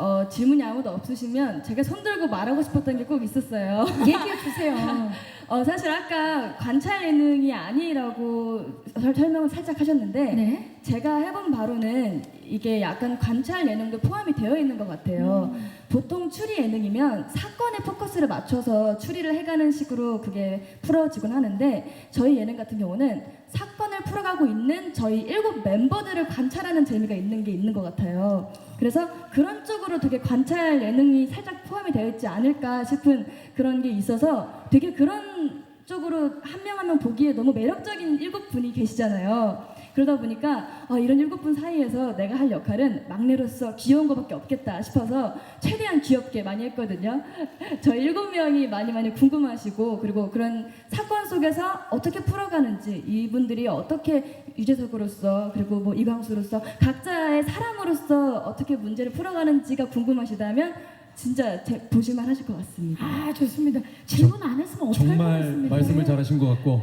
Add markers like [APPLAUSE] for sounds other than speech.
어, 질문이 아무도 없으시면 제가 손 들고 말하고 싶었던 게 꼭 있었어요. [LAUGHS] 얘기해 주세요. 어, 사실 아까 관찰 예능이 아니라고 설- 설명을 살짝 하셨는데 네. 제가 해본 바로는 이게 약간 관찰 예능도 포함이 되어 있는 것 같아요. 보통 추리 예능이면 사건에 포커스를 맞춰서 추리를 해가는 식으로 그게 풀어지곤 하는데 저희 예능 같은 경우는 사건을 풀어가고 있는 저희 일곱 멤버들을 관찰하는 재미가 있는 게 있는 것 같아요. 그래서 그런 쪽으로 되게 관찰 예능이 살짝 포함이 되어 있지 않을까 싶은 그런 게 있어서 되게 그런 쪽으로 한 명 한 명 보기에 너무 매력적인 일곱 분이 계시잖아요. 그러다 보니까 아, 이런 일곱 분 사이에서 내가 할 역할은 막내로서 귀여운 것밖에 없겠다 싶어서 최대한 귀엽게 많이 했거든요. [LAUGHS] 저 일곱 명이 많이 많이 궁금하시고 그리고 그런 사건 속에서 어떻게 풀어가는지 이분들이 어떻게 유재석으로서 그리고 뭐 이광수로서 각자의 사람으로서 어떻게 문제를 풀어가는지가 궁금하시다면 진짜 제, 보실만 하실 것 같습니다. 아 좋습니다. 질문 안 했으면 어떡할 정말 뻔했습니다. 말씀을 잘하신 것 같고